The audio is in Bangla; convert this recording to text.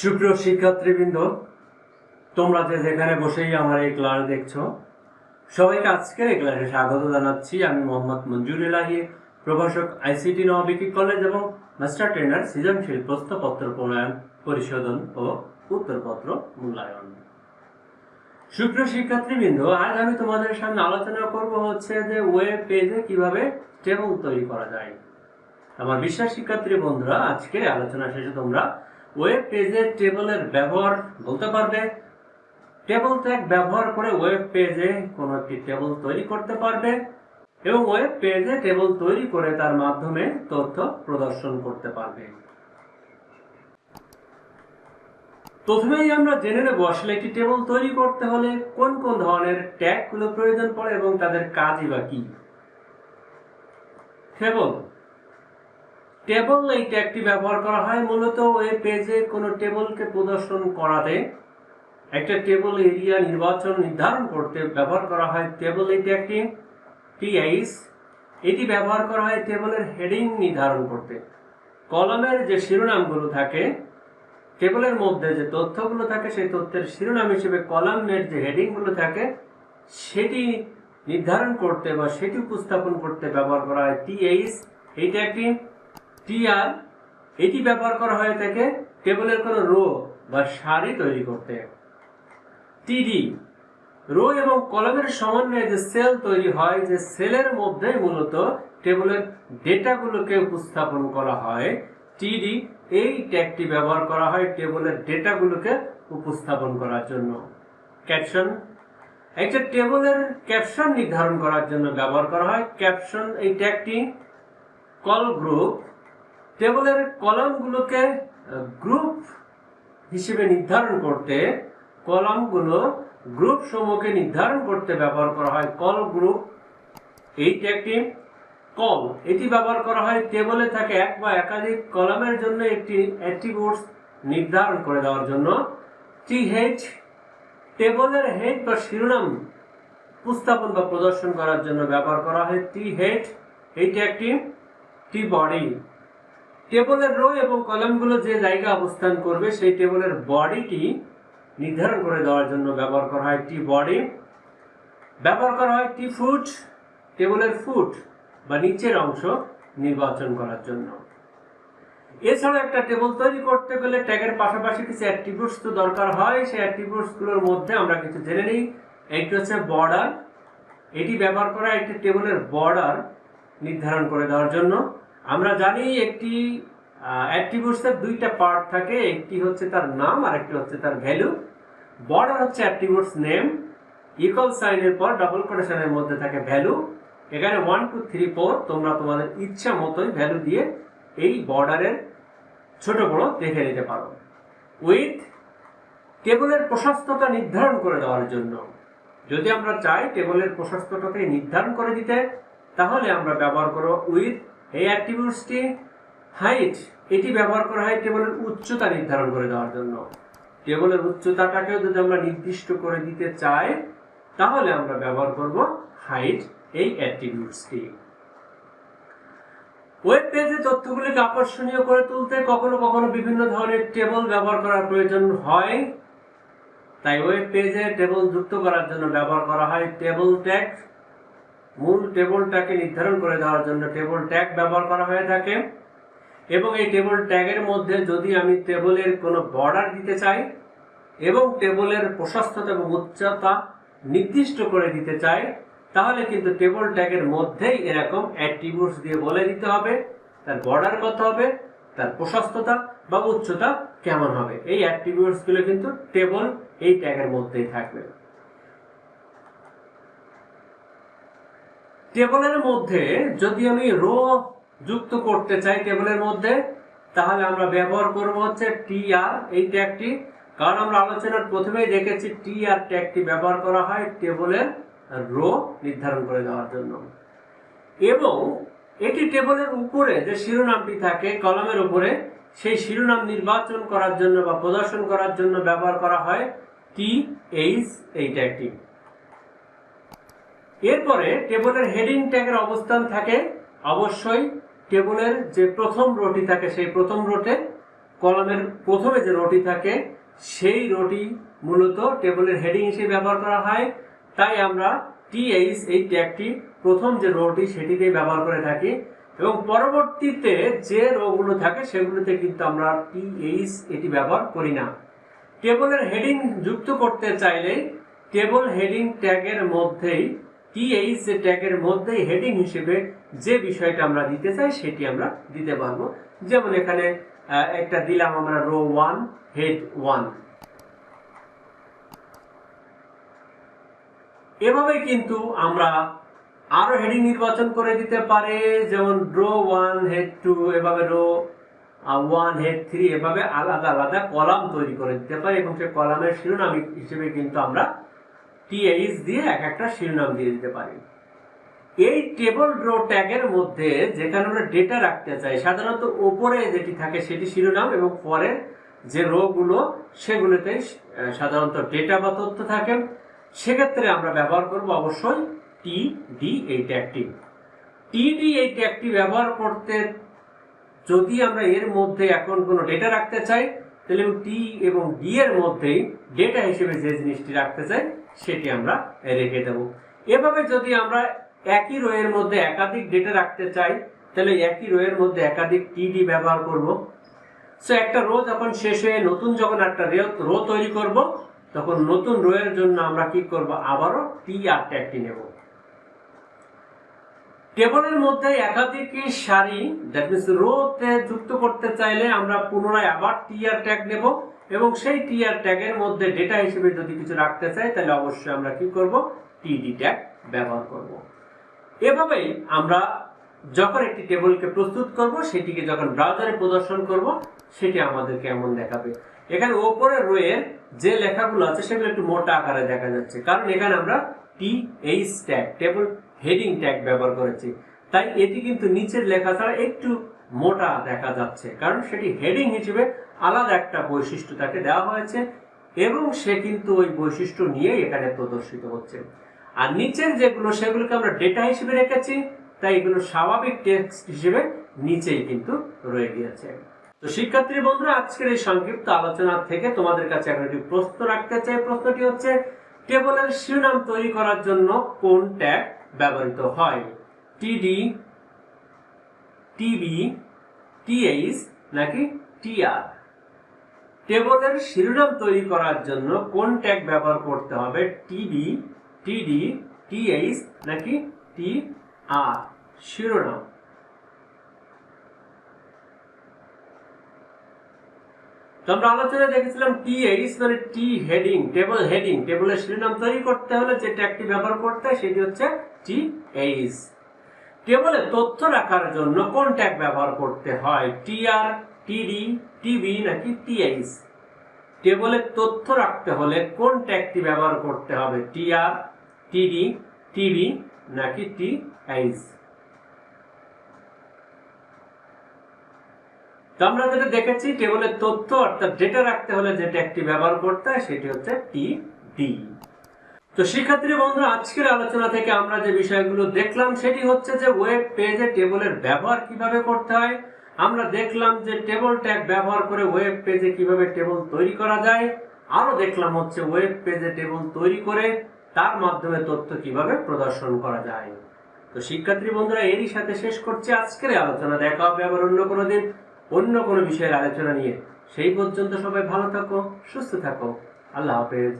সুপ্রিয় শিক্ষার্থীবৃন্দ, তোমরা যে যেখানে বসেই আমার এই ক্লাস দেখছ, সবাইকে আজকের এই ক্লাসে স্বাগত জানাচ্ছি। আমি মোহাম্মদ মঞ্জুর এলাহি প্রভাষক আইসিটি নববিকি কলেজ এবং মাস্টার ট্রেনার সৃজনশীল প্রশ্নপত্র প্রণয়ন, পরিশোধন ও উত্তরপত্র মূল্যায়ন। সুপ্রিয় শিক্ষার্থীবৃন্দ, আজ আমি তোমাদের সামনে আলোচনা করব হচ্ছে যে ওয়েব পেজে কীভাবে টেবল তৈরি করা যায়। আমার বিশ্বাস শিক্ষার্থী বন্ধুরা, আজকে আলোচনা শেষে তোমরা ওয়েব পেজে টেবলের ব্যবহার বলতে পারবে? টেবল ট্যাগ ব্যবহার করে ওয়েব পেজে কোনো একটি টেবল তৈরি করতে পারবে এবং ওয়েব পেজে টেবল তৈরি করে তার মাধ্যমে তথ্য প্রদর্শন করতে পারবে। প্রথমেই আমরা জেনে নেব আসলে একটি টেবল তৈরি করতে হলে কোন কোন ধরনের ট্যাগগুলো প্রয়োজন পড়ে এবং তাদের কাজই বা কি। টেবল টেবল এই ট্যাগটি ব্যবহার করা হয় মূলত ওয়েব পেজে কোনো টেবলকে প্রদর্শন করাতে। একটা টেবল এরিয়া নির্বাচন নির্ধারণ করতে ব্যবহার করা হয় টেবল এই ট্যাগটি টিআইস এটি ব্যবহার করা হয় টেবলের হেডিং নির্ধারণ করতে। কলমের যে শিরোনামগুলো থাকে, টেবলের মধ্যে যে তথ্যগুলো থাকে, সেই তথ্যের শিরোনাম হিসেবে কলামের যে হেডিংগুলো থাকে, সেটি নির্ধারণ করতে বা সেটি উপস্থাপন করতে ব্যবহার করা হয় টিএইচ। এইটা একটি টিআর এটি ব্যবহার করা হয়ে থাকে টেবলের কোনো রো বা সারি তৈরি করতে। টিডি, রো এবং কলমের সমন্বয়ে যে সেল তৈরি হয়, যে সেলের মধ্যে মূলত টেবলের ডেটাগুলোকে উপস্থাপন করা হয়, টিডি, এই ট্যাগটি ব্যবহার করা হয় টেবলের ডেটাগুলোকে উপস্থাপন করার জন্য। ক্যাপশন, একটা টেবলের ক্যাপশন নির্ধারণ করার জন্য ব্যবহার করা হয়। ক্যাপশন, এই ট্যাগটি কল গ্রুপ টেবলের কলামগুলোকে গ্রুপ হিসেবে নির্ধারণ করতে কলামগুলো গ্রুপ সমূহকে নির্ধারণ করতে ব্যবহার করা হয়। কল গ্রুপ এই ট্যাগটি কল। এটি ব্যবহার করা হয় টেবলে থাকে এক বা একাধিক কলামের জন্য একটি অ্যাট্রিবিউটস নির্ধারণ করে দেওয়ার জন্য। টি হেড টেবলের হেড বা শিরোনাম উপস্থাপন বা প্রদর্শন করার জন্য ব্যবহার করা হয়। টি হেড এইটি একটি, টি বডি। টেবলের রো এবং কলামগুলো যে জায়গা অবস্থান করবে, সেই টেবলের বডিটি নির্ধারণ করে দেওয়ার জন্য ব্যবহার করা হয় টি বডি। ব্যবহার করা হয় টি ফুট টেবলের ফুট বা নিচের অংশ নির্বাচন করার জন্য। এছাড়া একটা টেবল তৈরি করতে গেলে ট্যাগের পাশাপাশি কিছু অ্যাট্রিবিউটস তো দরকার হয়। সেই অ্যাট্রিবিউটসগুলোর মধ্যে আমরা কিছু জেনে নিই। একটি হচ্ছে বর্ডার। এটি ব্যবহার করা একটি টেবলের বর্ডার নির্ধারণ করে দেওয়ার জন্য। আমরা জানি একটি অ্যাট্রিবিউটসের দুইটা পার্ট থাকে। একটি হচ্ছে তার নাম আর একটি হচ্ছে তার ভ্যালু বর্ডার হচ্ছে অ্যাট্রিবিউটস নেম ইকুয়াল সাইনের পর ডাবল কোটেশনের মধ্যে থাকে ভ্যালু এখানে ওয়ান টু থ্রি ফোর তোমরা তোমাদের ইচ্ছা মতোই ভ্যালু দিয়ে এই বর্ডারের ছোট বড় দেখে নিতে পারো। উইথ টেবলের প্রশস্ততা নির্ধারণ করে দেওয়ার জন্য। যদি আমরা চাই টেবলের প্রশস্ততাকে নির্ধারণ করে দিতে, তাহলে আমরা ব্যবহার করব উইথ এই অ্যাট্রিবিউটসটি হাইট এটি ব্যবহার করা হয় টেবলের উচ্চতা নির্ধারণ করে দেওয়ার জন্য। টেবলের উচ্চতাটাকেও যদি আমরা নির্দিষ্ট করে দিতে চাই, তাহলে আমরা ব্যবহার করব হাইট এই অ্যাট্রিবিউটসটি ওয়েব পেজে তথ্যগুলিকে আকর্ষণীয় করে তুলতে কখনো কখনো বিভিন্ন ধরনের টেবল ব্যবহার করার প্রয়োজন হয়। তাই ওয়েব পেজে টেবল যুক্ত করার জন্য ব্যবহার করা হয় টেবল ট্যাগ মূল টেবলটাকে নির্ধারণ করে দেওয়ার জন্য টেবল ট্যাগ ব্যবহার করা হয়ে থাকে। এবং এই টেবল ট্যাগের মধ্যে যদি আমি টেবলের কোনো বর্ডার দিতে চাই এবং টেবলের প্রশস্ততা এবং উচ্চতা নির্দিষ্ট করে দিতে চাই, তাহলে কিন্তু টেবল ট্যাগের মধ্যেই এরকম অ্যাট্রিবিউটস দিয়ে বলে দিতে হবে, তার বর্ডার কত হবে, তার প্রশস্ততা বা উচ্চতা কেমন হবে। এই অ্যাট্রিবিউটসগুলো কিন্তু টেবল এই ট্যাগের মধ্যেই থাকবে। টেবলের মধ্যে যদি আমি রো যুক্ত করতে চাই টেবলের মধ্যে, তাহলে আমরা ব্যবহার করব হচ্ছে টি আর এই ট্যাগটি কারণ আমরা আলোচনার প্রথমেই দেখেছি টি আর ট্যাগটি ব্যবহার করা হয় টেবলের রো নির্ধারণ করে দেওয়ার জন্য। এবং এটি টেবলের উপরে যে শিরোনামটি থাকে, কলমের উপরে, সেই শিরোনাম নির্বাচন করার জন্য বা প্রদর্শন করার জন্য ব্যবহার করা হয় টি এইচ এই ট্যাগটি এরপরে টেবলের হেডিং ট্যাগের অবস্থান থাকে। অবশ্যই টেবলের যে প্রথম রোটি থাকে, সেই প্রথম রোটে, কলামের প্রথমে যে রোটি থাকে, সেই রোটি মূলত টেবলের হেডিং হিসেবে ব্যবহার করা হয়। তাই আমরা টিএইচ এই ট্যাগটি প্রথম যে রোটি সেটিতে ব্যবহার করে থাকি। এবং পরবর্তীতে যে রোগুলো থাকে, সেগুলোতে কিন্তু আমরা টিএইচ এটি ব্যবহার করি না। টেবলের হেডিং যুক্ত করতে চাইলে টেবল হেডিং ট্যাগের মধ্যেই টিএইচ ট্যাগের মধ্যেই হেডিং হিসেবে যে বিষয়টা আমরা দিতে চাই, সেটি আমরা দিতে পারব। যেমন এখানে একটা দিলাম আমরা রো ওয়ান হেড ওয়ান এভাবে কিন্তু আমরা আরও হেডিং নির্বাচন করে দিতে পারে, যেমন রো ওয়ান হেড টু এভাবে রো ওয়ান হেড থ্রি এভাবে আলাদা আলাদা কলাম তৈরি করে দিতে পারি, এবং সেই কলামের শিরোনাম হিসেবে কিন্তু আমরা টিএইচ দিয়ে এক একটা শিরোনাম দিয়ে দিতে পারি। এই টেবল রো ট্যাগের মধ্যে যেখানে আমরা ডেটা রাখতে চাই, সাধারণত ওপরে যেটি থাকে সেটি শিরোনাম এবং পরে যে রো গুলো, সেগুলোতে সাধারণত ডেটা বা তথ্য থাকে। সেক্ষেত্রে আমরা ব্যবহার করব অবশ্যই টি ডি এই ট্যাগটি টি ডি এই ট্যাগটি ব্যবহার করতে যদি আমরা এর মধ্যে এখন কোনো ডেটা রাখতে চাই, তাহলে টি এবং ডি এর মধ্যেই ডেটা হিসেবে যে জিনিসটি রাখতে চাই সেটি আমরা রেখে দেব। এভাবে যদি আমরা একই রোয়ের মধ্যে একাধিক ডেটা রাখতে চাই, তাহলে একই রোয়ের মধ্যে একাধিক টিডি ব্যবহার করব। সো একটা রো যখন শেষ হয়ে নতুন যখন একটা রো তৈরি করব, তখন নতুন রোয়ের জন্য আমরা কি করব? আবারও টি আর ট্যাগটি নেব। টেবলের মধ্যে একাধিক সারি দ্যাট মিনস রোতে যুক্ত করতে চাইলে আমরা পুনরায় আবার টিআর ট্যাগ নেব এবং সেই টিআর ট্যাগের মধ্যে ডেটা হিসেবে যদি কিছু রাখতে চাই, তাহলে অবশ্যই আমরা কি করব? টিডি ট্যাগ ব্যবহার করব। এভাবেই আমরা যখন একটি টেবলকে প্রস্তুত করব, সেটিকে যখন ব্রাউজারে প্রদর্শন করব, সেটি আমাদের কেমন দেখাবে? এখানে ওপরের রোয়ের যে লেখাগুলো আছে, সেগুলো একটু মোটা আকারে দেখা যাচ্ছে। কারণ এখানে আমরা T H tag table heading tag ব্যবহার করেছি। তাই এটি কিন্তু নিচের লেখা ছাড়া একটু মোটা দেখা যাচ্ছে, কারণ সেটি হেডিং হিসেবে আলাদা একটা বৈশিষ্ট্য তাকে দেওয়া হয়েছে এবং সে কিন্তু ওই বৈশিষ্ট্য নিয়ে এখানে প্রদর্শিত হচ্ছে। আর নিচের যেগুলো, সেগুলোকে আমরা ডেটা হিসেবে রেখেছি, তাই এগুলো স্বাভাবিক টেক্সট হিসেবে নিচেই কিন্তু রয়ে গিয়েছে। তো শিক্ষার্থী বন্ধুরা, আজকের এই সংক্ষিপ্ত আলোচনা থেকে তোমাদের কাছে এখন একটি প্রশ্ন রাখতে চাই। প্রশ্নটি হচ্ছে, টেবলের শিরোনাম তৈরি করার জন্য কোন ট্যাগ ব্যবহৃত হয়। টিডি টিবি টিএইচ নাকি টিআর টেবলের শিরোনাম তৈরি করার জন্য কোন ট্যাগ ব্যবহার করতে হবে? টিবি টিডি টিএইচ নাকি টিআর শিরোনাম। তো আমরা আলোচনায় দেখেছিলাম টিএইচ মানে টি হেডিং টেবল হেডিং টেবলের শিরোনাম তৈরি করতে হলে যে ট্যাগটি ব্যবহার করতে হয় সেটি হচ্ছে টি এইচ টেবলে তথ্য রাখার জন্য কোন ট্যাগ ব্যবহার করতে হয়? টিআর টিডি টিবি নাকি টিএইচ টেবলে তথ্য রাখতে হলে কোন ট্যাগটি ব্যবহার করতে হবে? টিআর টিডি টিবি নাকি টিএইচ তো আমরা যেটা দেখেছি টেবলের তথ্য অর্থাৎ ডেটা রাখতে হলে যেটা একটি ব্যবহার করতে হয়, সেটি হচ্ছে টি ডি তো শিক্ষার্থী বন্ধুরা, আজকের আলোচনা থেকে আমরা যে বিষয়গুলো দেখলাম, সেটি হচ্ছে যে ওয়েব পেজে টেবলের ব্যবহার কীভাবে করতে হয়। আমরা দেখলাম যে টেবল ট্যাগ ব্যবহার করে ওয়েব পেজে কীভাবে টেবল তৈরি করা যায়। আরও দেখলাম হচ্ছে ওয়েব পেজে টেবল তৈরি করে তার মাধ্যমে তথ্য কীভাবে প্রদর্শন করা যায়। তো শিক্ষার্থী, বন্ধুরা, এরই সাথে শেষ করছি। আজকের আলোচনা, দেখা হবে আবার অন্য কোনো দিন। অন্য কোনো বিষয়ের আলোচনা নিয়ে সেই পর্যন্ত সবাই ভালো থাকো সুস্থ থাকো। আল্লাহ হাফেজ।